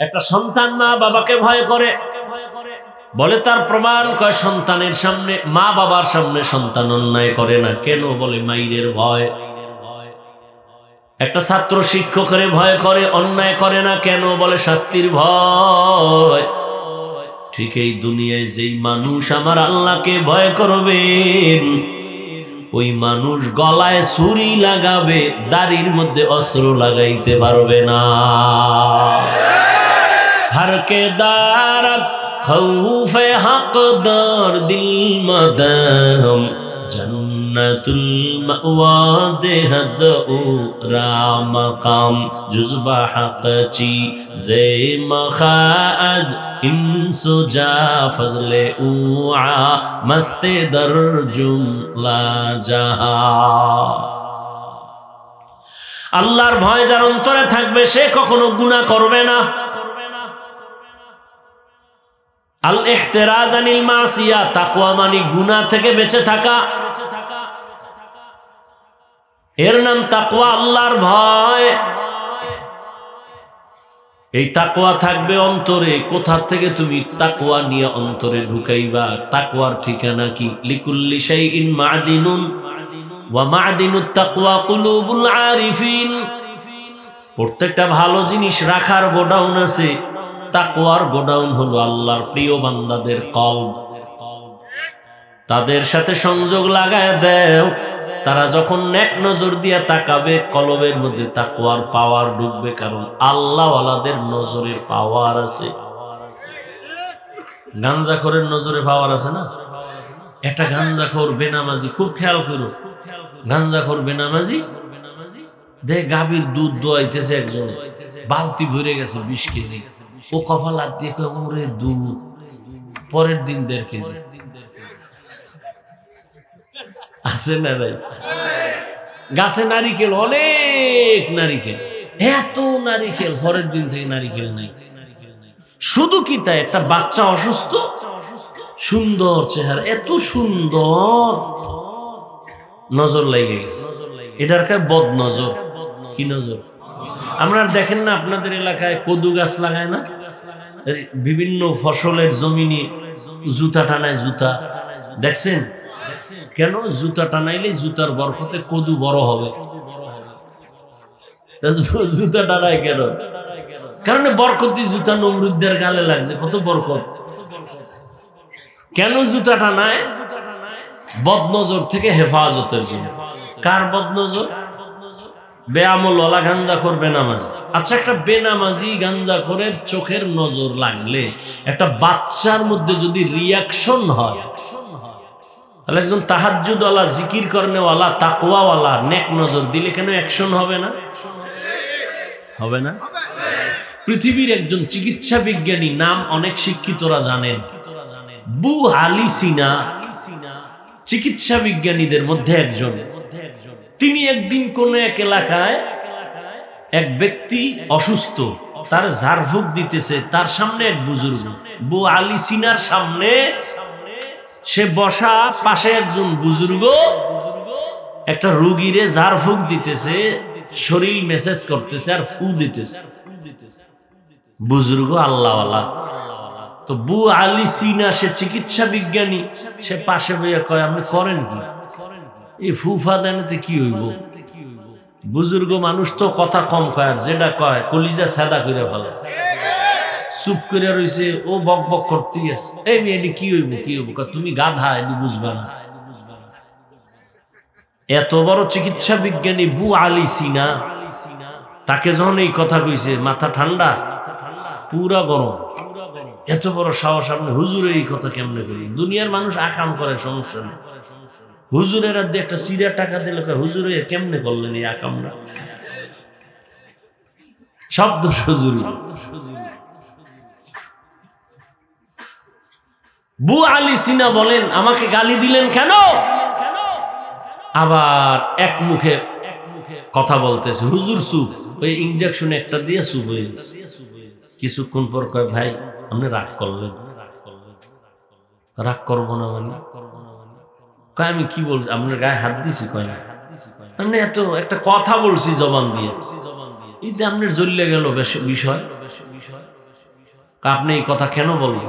একটা সন্তান মা বাবাকে ভয় করে। বলে তার প্রমাণ কয়, সন্তানের সামনে, মা বাবার সামনে সন্তান অন্যায় করে না। কেন? বলে মাইরের ভয়। একটা ছাত্র শিক্ষকের ভয় করে, অন্যায় করে না। কেন? বলে শাস্তির ভয়। ঠিক এই দুনিয়ায় যেই মানুষ আমার আল্লাহকে ভয় করবেন ওই মানুষ গলায় ছুরি লাগাবে, দাড়ির মধ্যে অস্ত্র লাগাইতে পারবে না। হরকে দারত খৌফে হকদার দিল মদম জন্নতুল মাওয়া দেহদ ও রামকাম জুজবা হকচি জে মখাজ ইনসু যা ফজলে উআ মস্তে দর জুমলা জাহা আল্লাহর ভয় যার অন্তরে থাকবে সে কখনো গুণা করবে না আল আনিল মাসিয়া, তাকওয়া মানি গুনাহ থেকে বেঁচে থাকা। এর নাম তাকওয়া, আল্লাহর ভয়। এই তাকওয়া থাকবে অন্তরে। কোথা থেকে তুমি তাকওয়া নিয়ে অন্তরে ঢুকাইবা? তাকওয়ার ঠিকানা কি? লিকুল্লি শাইইন মাদিনুন। ওয়া মাদিনুত তাকওয়া কুলুবুল আরিফিন। প্রত্যেকটা ভালো জিনিস রাখার গোডাউন আছে। তাকওয়ার গোডাউন হলো আল্লাহর প্রিয় বান্দাদের কলব। তাদের সাথে সংযোগ লাগায় দেও। তারা যখন নেক নজর দিয়ে তাকাবে, কলবের মধ্যে তাকওয়ার পাওয়ার ঢুকবে, কারণ আল্লাহওয়ালাদের নজরের পাওয়ার আছে। গাঞ্জাখোরের নজরে পাওয়ার আছে না? একটা গাঞ্জাখোর বেনামাজি, খুব খেয়াল করো। গাঞ্জাখোর বেনামাজি, দে গাভীর দুধ দোয়াইতেছে একজন। বালতি ভরে গেছে বিশ কেজি। ও কপাল হাত দিয়ে ওরে দুধ, পরের দিন দেড় কেজি। আছে না ভাই গাছে নারিকেল, অনেক নারিকেল। এত নারিকেল, পরের দিন থেকে নারিকেল নাই। শুধু কি তাই? একটা বাচ্চা অসুস্থ, সুন্দর চেহারা, এত সুন্দর। নজর লেগে গেছে। এটার বদ নজর কি নজর? আমরা দেখেন না আপনাদের এলাকায় কদু গাছ লাগায় না? বিভিন্ন ফসলের জমিনে জুতা টানায় জুতা। দেখছেন? কেন? জুতা টানাইলে জুতার বরকতে কদু বড় হবে। জুতা টানায় কেন? কারণ বরকতি জুতা নমরুদ্দের গালে লাগছে। কত বরকত? কেন জুতা টানায়? বদনজর থেকে হেফাজতের জন্য। কার বদনজর? বেআমল ওলা গাঞ্জা কর বেনামাজি আচ্ছা একটা বেনামাজি গাঞ্জা করে চোখের নজর লাগলে একটা বাচ্চার মধ্যে যদি রিয়াকশন হয়, তাহলে একজন তাহাজুদওয়ালা জিকির করনেওয়ালা, তাকওয়াওয়ালা, নেক নজর দিলে কেন অ্যাকশন হবে না? হবে না? পৃথিবীর একজন চিকিৎসা বিজ্ঞানী, নাম অনেক শিক্ষিতরা জানেন। বু আলি সিনা চিকিৎসা বিজ্ঞানীদের মধ্যে একজন। তিনি একদিন কোন এক এলাকায় এক ব্যক্তি অসুস্থ, তার ঝাড়ফুঁক দিতেছে, তার সামনে এক বুজুর্গ। বু আলী সিনার সামনে সে বসা পাশে একজন বুজুর্গ, একটা রুগীরে ঝাড়ফুঁক দিতেছে, শরীর মেসেজ করতেছে আর ফু দিতেছে। বুজুর্গ আল্লাহওয়ালা। তো বু আলী সিনা, সে চিকিৎসা বিজ্ঞানী, সে পাশে বইয়া কয়, আপনি করেন কি? এই ফুফা দেনাতে কি হইব? বুজুর্গ মানুষ তো কথা কম কয় আর যেটা কয়, কলিজা সাদা করে ভালো। চুপ করে রইছে, ও বক বক করতেই আছে। এই মেয়েটি কি হইব কি হইব? তুমি গাধা, এটি বুঝবা না। এত বড় চিকিৎসা বিজ্ঞানী বু আলী সিনা, তাকে যখন এই কথা কইছে, মাথা ঠান্ডা, পুরা গরম। এত বড় সাহস, আপনি হুজুরের এই কথা কেমনে করি দুনিয়ার মানুষ আকাম করে, সমস্যা নেই। হুজুরের দিয়ে একটা সিরিয়া টাকা দিলে হুজুরে কেমনে করলেন এই আকামরা শব্দ হুজুর। বু আলী সিনা বলেন, আমাকে গালি দিলেন কেন? আবার এক মুখে কথা বলতেছে, হুজুর, সুপ। ওই ইঞ্জেকশন একটা দিয়ে সুপ হয়ে গেছে। কিছুক্ষণ পর কয়, ভাই, আপনি রাগ করলেন। রাগ করব না মানে? কয়, আমি কি বলছি? আপনার গায়ে হাত দিছি কয় না? আপনি এত একটা কথা বলছি জবান দিয়ে। এই যে আপনার জ্বললে গেল বিষয়। আপনি এই কথা কেন বললেন?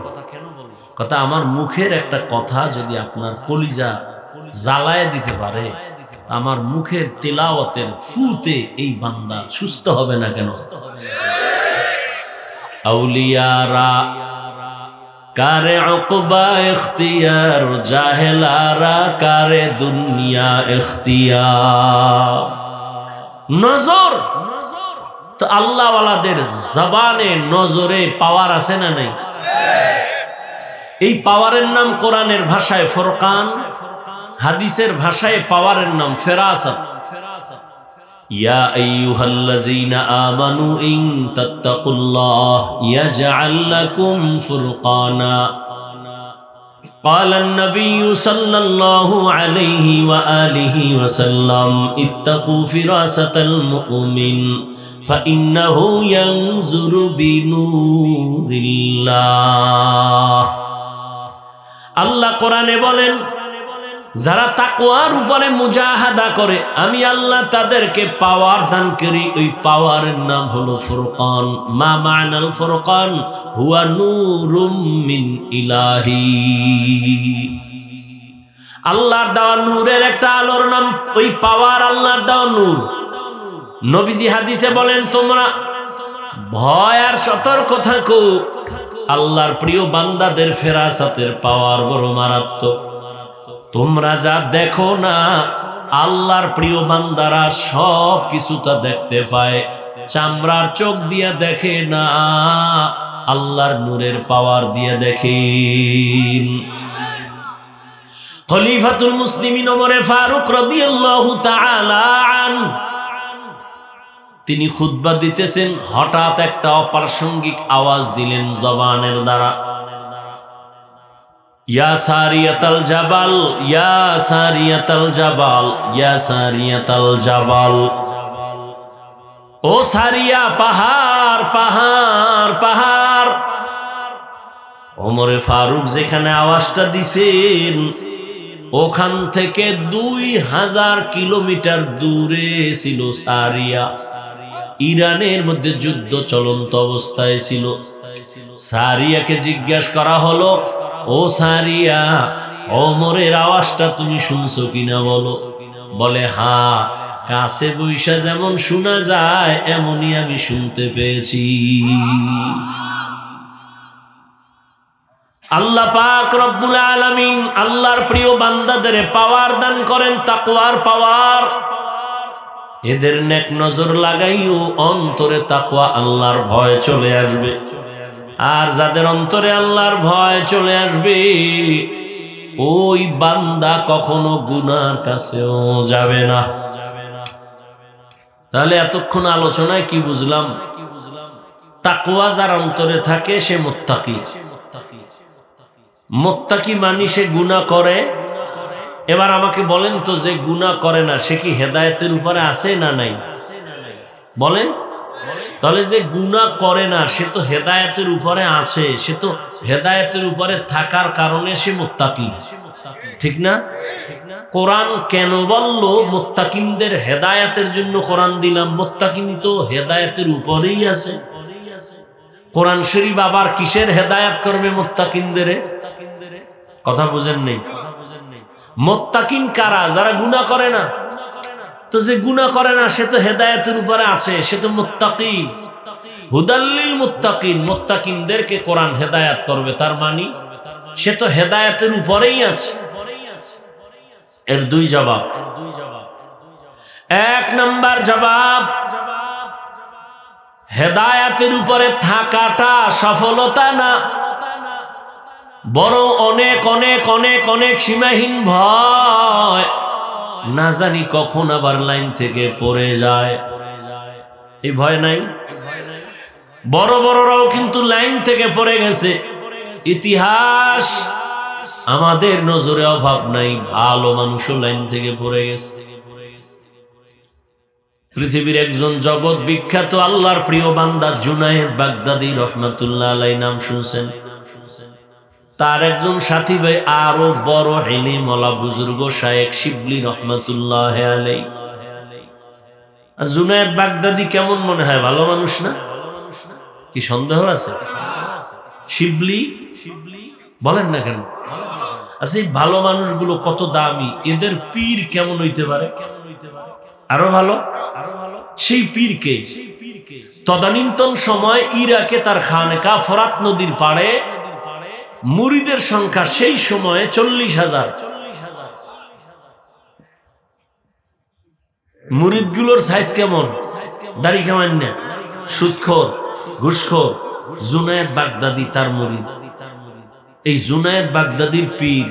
কথা আমার মুখের একটা কথা যদি আপনার কলিজা জ্বালায় দিতে পারে আমার মুখের তেলাওয়াতের ফুতে এই বান্দা সুস্থ হবে না কেন? আউলিয়ারা কারে অকবা এখতিয়ার জাহেলারা কারে দুনিয়া এখতিয়ার তো আল্লাহওয়ালাদের জবানে, নজরে পাওয়ার আছে না নাই? এই পাওয়ারের নাম কোরআনের ভাষায় ফরকান, হাদিসের ভাষায় পাওয়ারের নাম ফেরাসত। يا أيها الذين آمنوا إن تتقوا الله يجعل لكم فرقانا قال النبي صلى الله عليه وآله وسلم اتقوا فراسة المؤمن فإنه ينظر بنور الله الله قرآن بولن যারা তাকওয়ার উপরে মুজাহাদা করে, আমি আল্লাহ তাদেরকে পাওয়ার দান করি। ওই পাওয়ারের নাম হলো ফুরকান। মা মানাল ফুরকান? হুয়া নূরুম মিন ইলাহি। আল্লাহর দেওয়া নূরের একটা আলোর নাম, ওই পাওয়ার আল্লাহর দেওয়া নূর। নবীজি হাদিসে বলেন, তোমরা ভয় আর সতর্ক থাকো। আল্লাহর প্রিয় বান্দাদের ফেরাসাতের পাওয়ার বড় মারাত্মক। তোমরা যা দেখো না, আল্লাহর প্রিয় বান্দারা সব কিছু তা দেখতে পায়। চামড়ার চোখ দিয়া দেখে না, আল্লাহর নূরের পাওয়ার দিয়ে দেখে। খলিফাতুল মুসলিমিন ওমরে ফারুক রাদিয়াল্লাহু তাআলা তিনি খুতবা দিতেছেন, হঠাৎ একটা অপ্রাসঙ্গিক আওয়াজ দিলেন জবানের দ্বারা। ইয়া জাবাল ইয়া জাবাল ইয়া জাবাল। ও সারিয়া, পাহাড় পাহাড় পাহাড়। ওমরে ফারুক যেখানে আওয়াজটা দিছেন, ওখান থেকে দুই হাজার কিলোমিটার দূরে ছিল সারিয়া। ইরানের মধ্যে যুদ্ধ চলন্ত অবস্থায় ছিল। সারিয়াকে জিজ্ঞাসা করা হলো ও সারিয়া অমরের আওয়াজটা তুমি শুনছো কিনা বলো? বলে, হা, কাছে বৈশা যেমন শোনা যায়, এমনই আমি শুনতে পেয়েছি। আল্লাহ পাক রব্বুল আলামিন আল্লাহর প্রিয় বান্দাদের পাওয়ার দান করেন, তাকওয়ার পাওয়ার। এদের নেক নজর লাগাইও অন্তরে তাকওয়া আল্লাহর ভয় চলে আসবে। আর যাদের অন্তরে আল্লাহর ভয় চলে আসবে, ওই বান্দা কখনো গুনার কাছেও যাবে না। তাহলে এতক্ষণ আলোচনায় কি বুঝলাম? তাকুয়া যার অন্তরে থাকে, সে মোত্তাকি। মোত্তাকি মানি সে গুণা করে। এবার আমাকে বলেন তো যে গুণা করে না, সে কি হেদায়েতের উপরে আছে না নাই? বলেন। তাহলে যে গুণা করে না, সে তো হেদায়েতের উপরে আছে, সে তো হেদায়েতের উপরে থাকার কারণে সে মোত্তাকি। ঠিক না? কোরআন কেন বলল, মোত্তাকিনদের হেদায়াতের জন্য কোরআন দিলাম, মোত্তাকিন তো হেদায়েতের উপরেই আছে। কোরআন শরীফ আবার কিসের হেদায়াত করবে মোত্তাকিনদের? কথা বুঝেন নেই মোত্তাকিন কারা? যারা গুণা করে না। তো যে গুণা করে না, সে তো হেদায়তের উপরে আছে, সে তো মোত্তাকিন। হুদাল্লিল মুত্তাকিন, মোত্তাকিনদেরকে কোরআন হেদায়াত করবে, তার মানি সে তো হেদায়াতের উপরেই আছে। এর দুই জবাব। এক নাম্বার জবাব, হেদায়াতের উপরে থাকাটা সফলতা না বড় অনেক অনেক অনেক অনেক সীমাহীন ভয়। না জানি কখন আবার লাইন থেকে পড়ে যায়। এই ভয় নাই? বড় বড়রাও কিন্তু লাইন থেকে পড়ে গেছে। ইতিহাস আমাদের নজরে অভাব নাই, ভালো মানুষও লাইন থেকে পড়ে গেছে। পৃথিবীর একজন জগৎ বিখ্যাত আল্লাহর প্রিয় বান্দা জুনায়েদ বাগদাদি রহমতুল্লাহ আলাই নাম শুনছেন। তার একজন সাথী ভাই আরও বড় হেলি মলা বুজুর্গ শায়েক শিবলি রহমতুল্লাহ আর বাগদাদি কেমন মনে হয়? ভালো মানুষ না? কি সন্দেহ আছে? শিবলি? বলেন না কেন? আচ্ছা এই ভালো মানুষগুলো কত দামি? এদের পীর কেমন হইতে পারে? আরও ভালো? আরও ভালো সেই পীরকে তদানীন্তন সময় ইরাকে তার খানকা ফরাত নদীর পাড়ে মুরিদের সংখ্যা সেই সময়ে চল্লিশ হাজার। সাইজ কেমন? দাড়ি কেমন বাগদাদি, তার এই বাগদাদির পীর,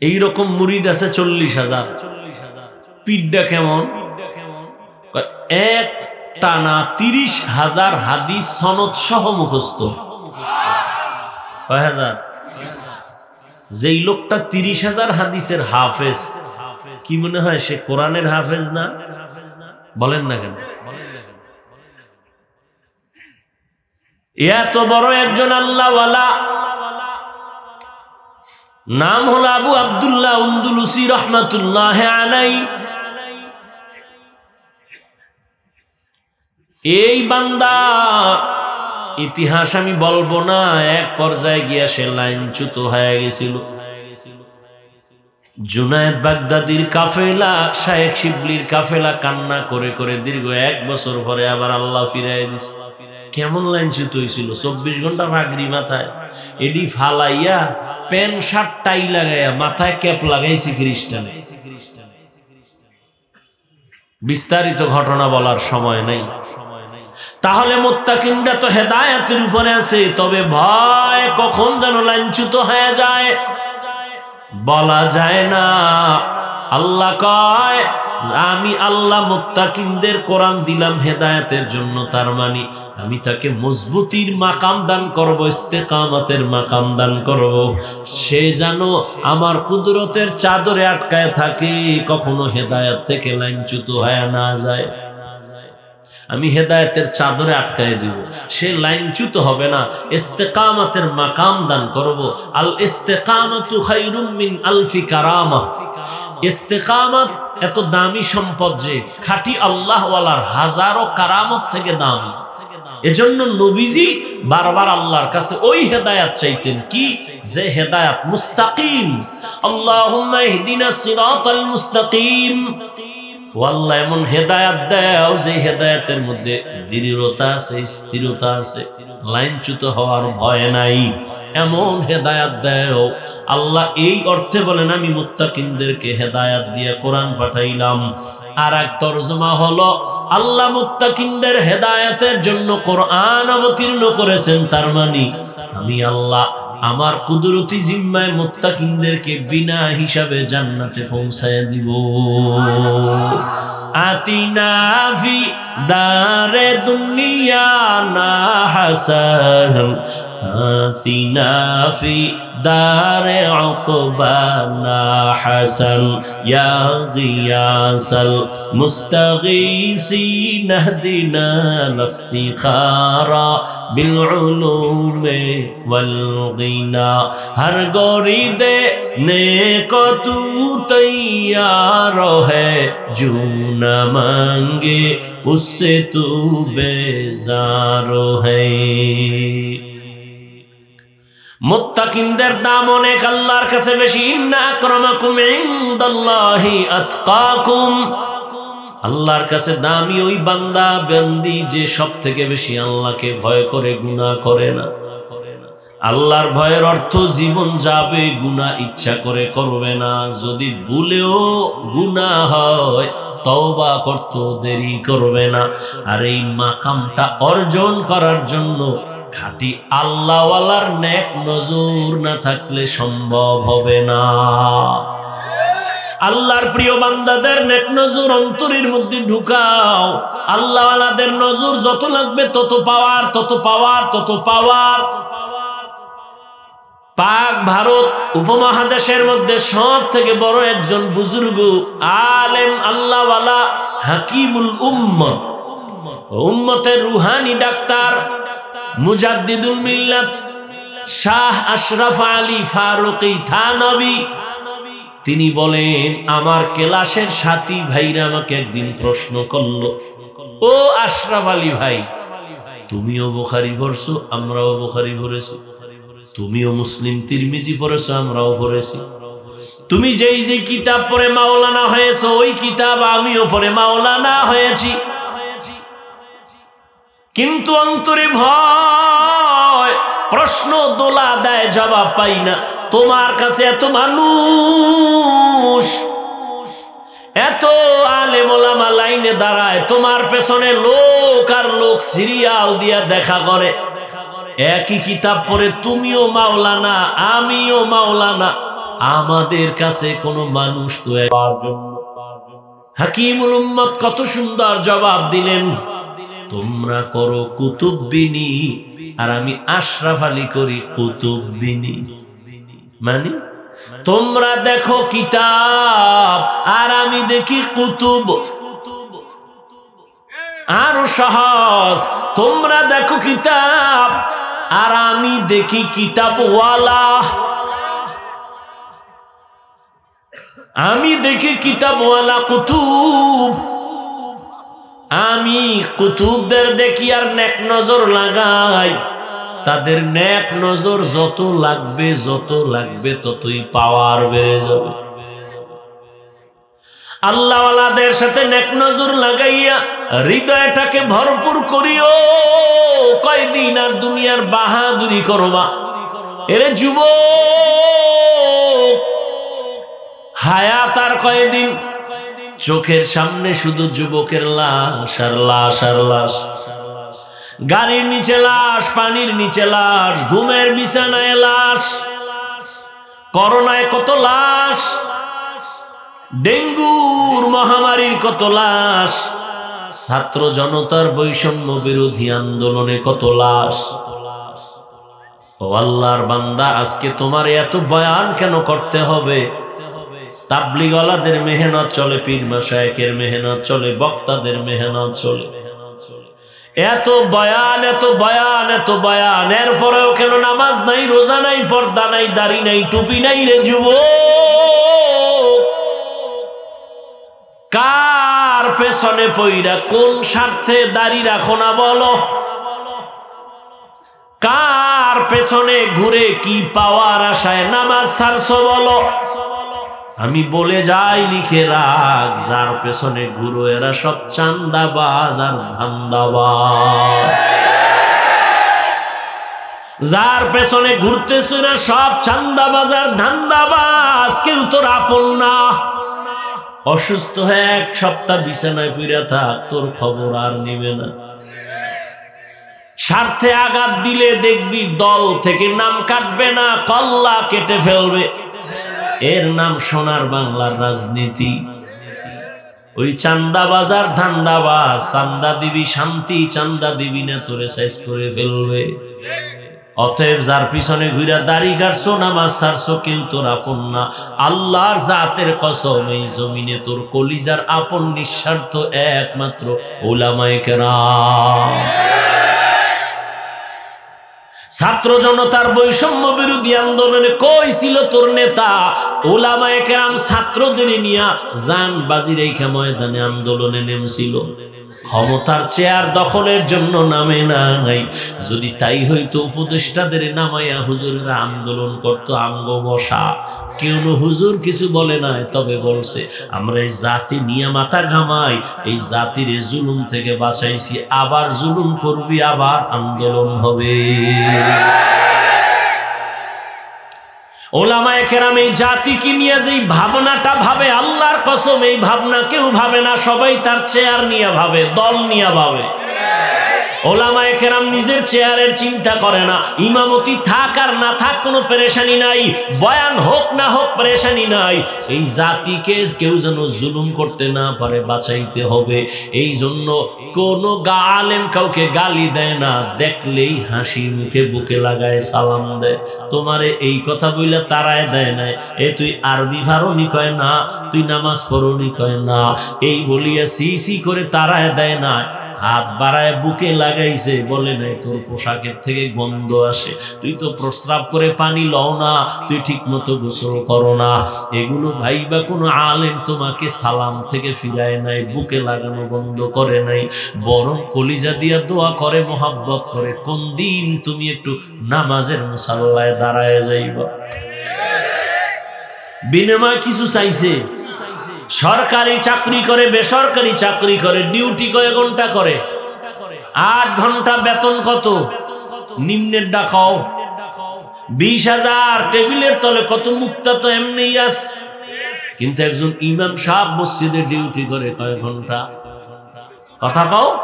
এই রকম মুরিদ আছে চল্লিশ হাজার। পীরটা কেমন? এক টানা তিরিশ হাজার হাদিস সনদ সহ মুখস্থ। কয় হাজার। যেই লোকটা তিরিশ হাজার হাদিসের হাফেজ, কি মনে হয় সে কোরআনের হাফেজ না? বলেন না কেন? এত বড় একজন আল্লাহওয়ালা। নাম হলো আবু আবদুল্লাহ উন্দুলুসি রহমাতুল্লাহ আলাই এই বান্দা ইতিহাস আমি বলব না, এক পর্যায়ে গিয়া সে লাইনচ্যুত হয়ে গেছিল। জুনায়েদ বাগদাদির কাফেলা শায়েক শিবলির কাফেলা কান্না করে করে দীর্ঘ এক বছর পরে আবার আল্লাহ ফিরাই দিছে। কেমন লাইনচ্যুত হয়েছিল? চব্বিশ ঘণ্টা ভাগরি মাথায়, এডি ফালাইয়া, প্যান্ট, শার্ট, টাই লাগাইয়া মাথায় ক্যাপ লাগাইছি খ্রিস্টানে। বিস্তারিত ঘটনা বলার সময় নেই। তাহলে মোত্তাকিমরা তো হেদায়াতের উপরে আছে, তবে ভয় কখন যেন লাঞ্ছুত হয়ে যায়? বলা যায় না। আল্লাহ কয়, আমি আল্লাহ মোত্তাকিমদের কোরআন দিলাম হেদায়েতের জন্য, তার মানে আমি তাকে মজবুতির মাকাম দান করব, ইস্তেকামতের মাকাম দান করব। সে যেন আমার কুদরতের চাদরে আটকায় থাকে, কখনো হেদায়াত থেকে লাইনচ্যুত হয়ে না যায়। আমি হেদায়তের চাদরে আটকায় দিব। সে লাইনচ্যুত হবে না। ইস্তেকামাতের মাকাম দান করব। আল ইস্তেকামাতু খায়রুম মিন আলফি কারামা। ইস্তেকামত এত দামি সম্পদ যে খাঁটি আল্লাহওয়ালার হাজারো কারামত থেকে দামি। এজন্য নবীজি বারবার আল্লাহর কাছে ওই হেদায়াত চাইতেন কি? যে হেদায়াত মুস্তাকিম। সিরাতাল মুস্তাকিম। আল্লাহ এমন হেদায়াত দাও যে হেদায়াতের মধ্যে দৃঢ়তা আছে, স্থিরতা আছে, লাইনচ্যুত হওয়ার ভয় নাই। এমন হেদায়াত দেও। আল্লাহ এই অর্থে বলেন, আমি মুত্তাকিনদেরকে হেদায়াত দিয়ে কোরআন পাঠাইলাম। আর এক তর্জমা হলো, আল্লাহ মুত্তাকিনদের হেদায়াতের জন্য কোরআন অবতীর্ণ করেছেন, তার মানে আমি আল্লাহ আমার কুদরতি জিম্মায় মোত্তাকিনদেরকে বিনা হিসাবে জান্নাতে পৌঁছায় দিব। ফি দারে দুনিয়া না হাসান। آتنا في دار عقبانا حسن يا غياث المستغيثين اهدنا الافتخار بالعلوم والغنى ہر گوری دے نیک تو تیار ہے جو نہ مانگے اس سے تو بیزار ہے মুত্তাকিনদের দাম অনেক আল্লাহর কাছে বেশি। আল্লাহর কাছে দামি ওই বান্দা, বান্দি যে সব থেকে বেশি আল্লাহকে ভয় করে, গুনাহ করে না। আল্লাহর ভয়ের অর্থ জীবন যাবে, গুনাহ ইচ্ছা করে করবে না। যদি ভুলেও গুনাহ হয়, তওবা করতে দেরি করবে না। আর এই মাকামটা অর্জন করার জন্য খাঁটি আল্লাহওয়ালার নেক নজর না থাকলে সম্ভব হবে না। আল্লাহর প্রিয় বান্দাদের নেক নজর অন্তরের মধ্যে ঢুকাও। আল্লাহওয়ালাদের নজর যত লাগবে তত পাওয়ার তত পাওয়ার তত পাওয়ার। পাক ভারত উপমহাদেশের মধ্যে সব থেকে বড় একজন বুজুর্গ, আলেম, আল্লাহওয়ালা হাকিমুল উম্মত। উম্মতের রুহানি ডাক্তার মুজাদ্দিদুল মিল্লাত শাহ আশরাফ আলী ফারুকি থানবী। তিনি বলেন, আমার কেলাসের সাথী ভাইরা আমাকে একদিন প্রশ্ন করল, ও আশরাফ আলী ভাই, তুমিও বোখারি পড়ছো, আমরাও বোখারি পড়েছি। তুমিও মুসলিম তিরমিজি পড়েছো, আমরাও পড়েছি। তুমি যেই যে কিতাব পড়ে মাওলানা হয়েছো, ওই কিতাব আমিও পড়ে মাওলানা হয়েছি। কিন্তু অন্তরে ভয়, প্রশ্ন দোলা দেয়, জবাব পাই না। তোমার কাছে এত মানুষ, এত আলে মোলামা লাইনে দাঁড়ায়, তোমার পেছনে লোক আর লোক সিরিয়াল দিয়া দেখা করে। একই কিতাব পড়ে, তুমিও মাওলানা, আমিও মাওলানা, আমাদের কাছে কোনো মানুষ তো হাকিমুল উম্মত কত সুন্দর জবাব দিলেন। তোমরা করো কুতুববিনী আর আমি আশরাফ আলী করি কুতুববিনী মানে তোমরা দেখো কিতাব, আর আমি দেখি কুতুব। আরও সহজ তোমরা দেখো কিতাব, আর আমি দেখি কিতাবওয়ালা। আমি দেখি কিতাবওয়ালা কুতুব। আমি কুতুবদের দেখি আর নেক নজর লাগাই। তাদের নেক নজর যত লাগবে যত লাগবে, ততই পাওয়ার বেড়ে যাবে। আল্লাহওয়ালাদের সাথে নেক নজর লাগাইয়া হৃদয়টাকে ভরপুর করিও। কয়দিন আর দুনিয়ার বাহাদুরি করবা। এরে যুব হায়াত আর কয়দিন চোখের সামনে শুধু যুবকের লাশ আর লাশ আর লাশ। গাড়ির নিচে লাশ, পানির নিচে লাশ, ঘুমের বিছানায় লাশ, করোনায় কত লাশ, ডেঙ্গুর মহামারীর কত লাশ, ছাত্র জনতার বৈষম্য বিরোধী আন্দোলনে কত লাশ। ও আল্লাহর বান্দা, আজকে তোমার এত বয়ান কেন করতে হবে? তাবলিগলাদের মেহনত চলে, পীর মাসায়কের মেহনত চলে, বক্তাদের মেহনত চলে। এত বয়ান এত বয়ান এত বয়ান। এরপরেও কেন নামাজ নাই, রোজা নাই, পর্দা নাই, দাড়ি নাই, টুপি নাই রে যুব কার পেছনে পইরা কোন স্বার্থে দাড়ি রাখো না বলো? কার পেছনে ঘুরে কি পাওয়ার আশায় নামাজ ছাড়ছো বলো? আমি বলে যাই লিখে রাখ, যার পেছনে ঘুরো এরা সব চান্দাবাজ আর ধান্দাবাজ। যার পেছনে ঘুরতেছ না সব চান্দাবাজ আর ধান্দাবাজ, কেউ তোর আপন না। অসুস্থ হয়ে এক সপ্তাহ বিছানায় ফিরে থাক, তোর খবর আর নিবে না। স্বার্থে আঘাত দিলে দেখবি দল থেকে নাম কাটবে না, কল্লা কেটে ফেলবে। এর নাম সোনার বাংলার রাজনীতি। ওই চান্দা বাজার ধান্দাবাজ, চান্দা দিবি শান্তি, চান্দা দিবি না, তোরে সাইজ করে ফেলবে। অতএব যার পিছনে ঘুরা দাড়ি কাটছো, নামাজ ছাড়ছো কেউ তোর আপন না। আল্লাহর জাতের কসম, এই জমিনে তোর কলিজার আপন নিঃস্বার্থ একমাত্র ওলামায় কেরাম। ছাত্র জনতার বৈষম্য বিরোধী আন্দোলনে কই ছিল তোর নেতা? ওলামায় কেরাম ছাত্রদের নিয়া জান বাজি রেখা ময়দানে আন্দোলনে নেমেছিল। ক্ষমতার চেয়ার দখলের জন্য নামে নাই। যদি তাই হইতো, উপদেষ্টাদের নামাইয়া হুজুরেরা আন্দোলন করত আঙ্গ বসা কেউ হুজুর কিছু বলে নাই, তবে বলছে, আমরা এই জাতি নিয়ে মাথা ঘামাই, এই জাতির জুলুম থেকে বাঁচাইছি, আবার জুলুম করবি, আবার আন্দোলন হবে। ওলামায় কেরাম এই জাতিকে নিয়ে যেই ভাবনাটা ভাবে, আল্লাহর কসম, এই ভাবনা কেউ ভাবে না, সবাই তার চেয়ার নিয়ে ভাবে, দল নিয়ে ভাবে। ওলামায় কেরাম নিজের চেয়ারের চিন্তা করে না। ইমামতি থাক আর না থাক কোনো পেরেশানি নাই। বয়ান হোক না হোক পেরেশানি নাই। এই জাতিকে কেউ যেন জুলুম করতে না পারে, বাঁচাইতে হবে। এই জন্য কোনো গা আলেম কাউকে গালি দেয় না। দেখলেই হাসি মুখে বুকে লাগায় সালাম দেয়। তোমারে এই কথা বইলে তারায় দেয় না এ তুই আরবি ভারনি কয় না, তুই নামাজ পড়নি কয় না। এই বলিয়া সি সি করে তারায় দেয় না হাত বাড়ায় বুকে লাগাইছে, বলে নাই, তোর পোশাকের থেকে গন্ধ আসে। তুই তো প্রস্রাব করে পানি লও না, তুই ঠিক মতো গোসল করো না। এগুলো ভাই বা কোনো আলেম তোমাকে সালাম থেকে ফিরায় নাই, বুকে লাগানো বন্ধ করে নাই। বরং কলিজা দিয়া দোয়া করে, মোহাব্বত করে, কোন দিন তুমি একটু নামাজের মুসাল্লায় দাঁড়ায় যাইবা? বিনিময় কিছু চাইছে। সরকারি চাকরি করে, বেসরকারি চাকরি করে, ডিউটি কয় ঘণ্টা করে? আট ঘণ্টা বেতন কত? নিম্নের ডাকাও বিশ হাজার, টেবিলের তলে কত মুক্তা তো এমনি আছে। কিন্তু একজন ইমাম সাহেব মসজিদে ডিউটি করে কয় ঘণ্টা? কথা কও?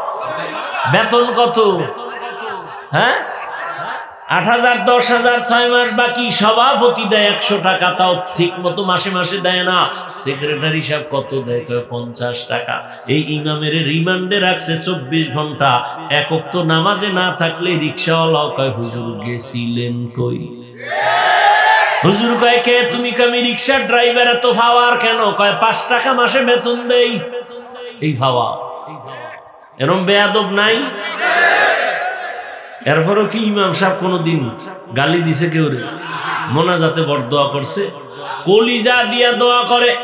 বেতন কত? হ্যাঁ? আট হাজার, দশ হাজার, ছয় মাস বাকি, সভাপতি দেয় একশো টাকা, তাও ঠিক মতো মাসে মাসে দেয় না। সেক্রেটারি সাহেব কত দেয়? পঞ্চাশ টাকা। এই ইমামের রিমান্ডে রাখছে চব্বিশ ঘণ্টা। একক তো নামাজে না থাকলে রিক্সাওয়ালাও কয়, হুজুর গেছিলেন কই? হুজুর কয়, কে তুমি? কামি রিক্সার ড্রাইভার, এত ফাওয়ার কেন? কয়, পাঁচ টাকা মাসে বেতন দেই। এই ফাওয়া এরম বেয়াদব নাই? এরপরও কি ইমাম সাহেব কোনোদিন গালি দিছে কেউ রে? মোনাজাতে বড় দোয়া করছে। কলিজা দিয়া দোয়া করে।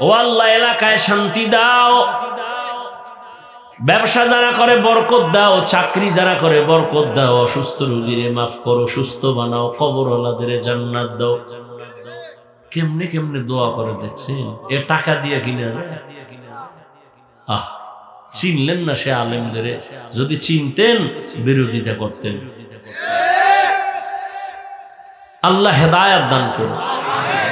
ও আল্লাহ, এলাকায় শান্তি দাও। ব্যবসা যারা করে, বরকত দাও। চাকরি যারা করে, বরকত দাও। অসুস্থ রোগীরে মাফ করো, সুস্থ বানাও। কবর ওলাদের জান্নাত দাও। কেমনে কেমনে দোয়া করে দেখছেন? এ টাকা দিয়ে কিনা যায়? আহ চিনলেন না সে আলেমদের। যদি চিনতেন বিরোধিতা করতেন। আল্লাহ হেদায়াত দান করুন।